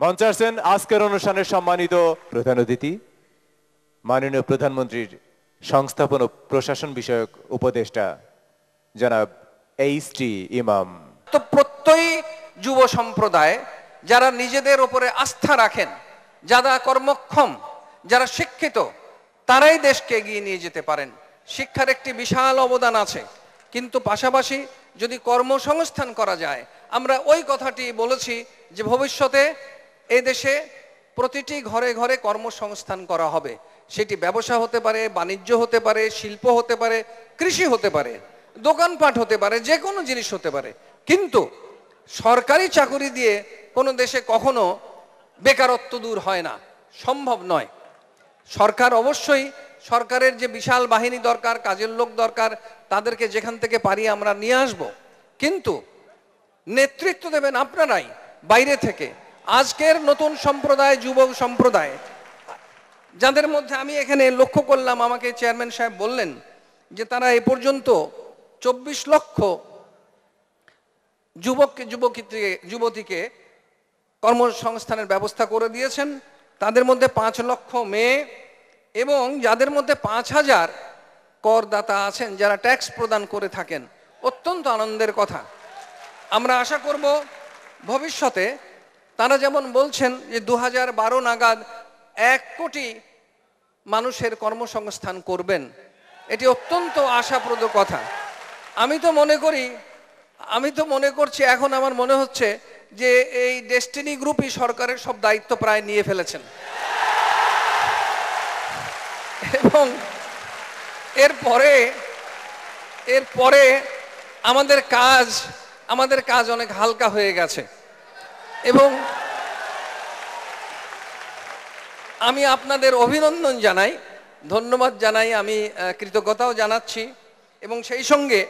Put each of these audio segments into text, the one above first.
মঞ্চে আসছেন আজকের অনুষ্ঠানের সম্মানিত প্রধান অতিথি, মাননীয় প্রধানমন্ত্রীর সংস্থাপন ও প্রশাসন বিষয়ক উপদেষ্টা, জনাব এইচ টি ইমাম। তো প্রত্যয়ী যুব সম্প্রদায়, যারা নিজেদের ওপরে আস্থা রাখেন, যারা কর্মক্ষম, যারা শিক্ষিত, তারাই দেশকে এগিয়ে নিয়ে যেতে পারেন। শিক্ষার একটি বিশাল অবদান আছে। কিন্তু পাশাপাশি যদি কর্মসংস্থান করা যায়, আমরা ওই কথাটি বলেছি যে ভবিষ্যতে এই দেশে প্রতিটি ঘরে ঘরে কর্মসংস্থান করা হবে। সেটি ব্যবসা হতে পারে, বাণিজ্য হতে পারে, শিল্প হতে পারে, কৃষি হতে পারে, দোকানপাট হতে পারে যে কোনো জিনিস হতে পারে। কিন্তু সরকারি চাকুরি দিয়ে কোনো দেশে কখনো বেকারত্ব দূর হয় না, সম্ভব নয়। সরকার অবশ্যই সরকারের যে বিশাল বাহিনী দরকার, কাজের লোক দরকার, তাদেরকে যেখান থেকে পারি আমরা নিয়ে আসব। কিন্তু নেতৃত্ব দেবেন আপনারাই, বাইরে থেকে। আজকের নতুন সম্প্রদায়, যুবক সম্প্রদায়। যাদের মধ্যে আমি এখানে লক্ষ্য করলাম, আমাকে চেয়ারম্যান সাহেব বললেন যে তারা এ পর্যন্ত চব্বিশ লক্ষ যুবককে, যুবকীকে, যুবতীকে কর্মসংস্থানের ব্যবস্থা করে দিয়েছেন। তাদের মধ্যে পাঁচ লক্ষ মেয়ে এবং যাদের মধ্যে পাঁচ হাজার করদাতা আছেন, যারা ট্যাক্স প্রদান করে থাকেন। অত্যন্ত আনন্দের কথা। আমরা আশা করব ভবিষ্যতে তারা যেমন বলছেন যে দু হাজার বারো নাগাদ এক কোটি মানুষের কর্মসংস্থান করবেন, এটি অত্যন্ত আশাপ্রদ কথা। আমি তো মনে করি, আমি তো মনে করছি, এখন আমার মনে হচ্ছে যে এই ডেস্টিনি গ্রুপই সরকারের সব দায়িত্ব প্রায় নিয়ে ফেলেছেন। এবং এরপরে এরপরে আমাদের কাজ আমাদের কাজ অনেক হালকা হয়ে গেছে। এবং আমি আপনাদের অভিনন্দন জানাই, ধন্যবাদ জানাই, আমি কৃতজ্ঞতাও জানাচ্ছি এবং সেই সঙ্গে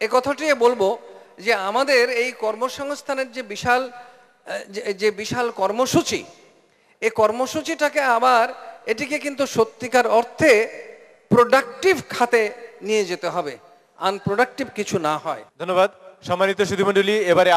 এ কথাটি বলব যে আমাদের এই কর্মসংস্থানের যে বিশাল যে- বিশাল কর্মসূচি এই কর্মসূচিটাকে আবার এটিকে কিন্তু সত্যিকার অর্থে প্রোডাক্টিভ খাতে নিয়ে যেতে হবে আনপ্রোডাক্টিভ কিছু না হয়। ধন্যবাদ। সম্মানিত সুধীমণ্ডলী, এবারে